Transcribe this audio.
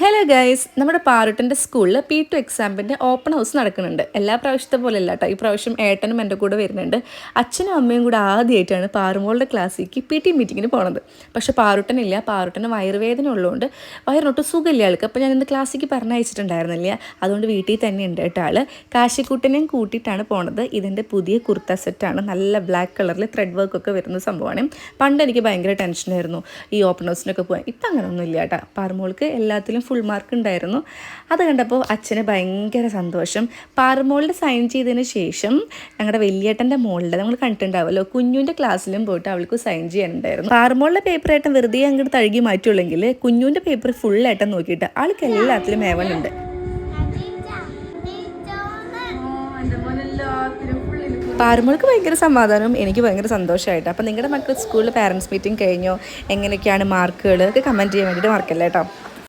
Hello guys നമ്മുടെ പാറുട്ടന്റെ സ്കൂളിൽ പി ടു എക്സാമിന്റെ ഓപ്പൺ ഹൗസ് നടക്കുന്നുണ്ട്. എല്ലാ പ്രാവശ്യത്തെ പോലെ അല്ല കേട്ടോ ഈ പ്രാവശ്യം ഏട്ടനും എന്റെ കൂടെ വരുന്നുണ്ട്. അച്ഛനും അമ്മയും കൂടെ ആദ്യമായിട്ടാണ് പാറുമോളുടെ ക്ലാസ്സിലേക്ക് പി ടി മീറ്റിങ്ങിന് പോണത്. പക്ഷേ പാറുട്ടനില്ല. പാറുട്ടന് വയറുവേദന ഉള്ളതുകൊണ്ട് വയറിനൊട്ട് സുഖമില്ല ആൾക്ക്. അപ്പോൾ ഞാൻ ഇന്ന് ക്ലാസ്സിലേക്ക് പറഞ്ഞയച്ചിട്ടുണ്ടായിരുന്നില്ല. അതുകൊണ്ട് വീട്ടിൽ തന്നെ ഉണ്ട് കേട്ടോ ആൾ കാശിക്കൂട്ടനെയും കൂട്ടിയിട്ടാണ് പോണത്. ഇതിന്റെ പുതിയ കുർത്ത സെറ്റാണ് നല്ല ബ്ലാക്ക് കളറിൽ ത്രെഡ് വർക്ക് ഒക്കെ വരുന്ന സംഭവമാണ്. പണ്ട് എനിക്ക് ഭയങ്കര ടെൻഷനായിരുന്നു ഈ ഓപ്പൺ ഹൗസിനൊക്കെ പോകാൻ. ഇപ്പം അങ്ങനെയൊന്നും ഇല്ല കേട്ടോ പാറുമോൾക്ക് എല്ലാത്തിലും ഫുൾ മാർക്ക് ഉണ്ടായിരുന്നു. അത് കണ്ടപ്പോൾ അച്ഛന് ഭയങ്കര സന്തോഷം. പാറുമോളുടെ സൈൻ ചെയ്തതിന് ശേഷം ഞങ്ങളുടെ വലിയേട്ടന്റെ മോളുടെ നമ്മൾ കണ്ടിട്ടുണ്ടാവുമല്ലോ കുഞ്ഞുവിന്റെ ക്ലാസ്സിലും പോയിട്ട് അവൾക്ക് സൈൻ ചെയ്യാനുണ്ടായിരുന്നു. പാറുമോളുടെ പേപ്പർ ഏട്ടൻ വെറുതെ അങ്ങോട്ട് തഴുകി മാറ്റുള്ളെങ്കിൽ കുഞ്ഞുവിന്റെ പേപ്പർ ഫുൾ ഏട്ടൻ നോക്കിയിട്ട് ആൾക്ക് എല്ലാത്തിലും മേവനുണ്ട് പാറുമോൾക്ക് ഭയങ്കര സമാധാനവും എനിക്ക് ഭയങ്കര സന്തോഷമായിട്ട്. അപ്പോൾ നിങ്ങളുടെ മക്കൾ സ്കൂളിൽ പാരൻസ് മീറ്റിംഗ് കഴിഞ്ഞോ? എങ്ങനെയൊക്കെയാണ് മാർക്കുകൾ ഒക്കെ കമന്റ് ചെയ്യാൻ വേണ്ടിയിട്ട് മാർക്കല്ലേ കേട്ടോ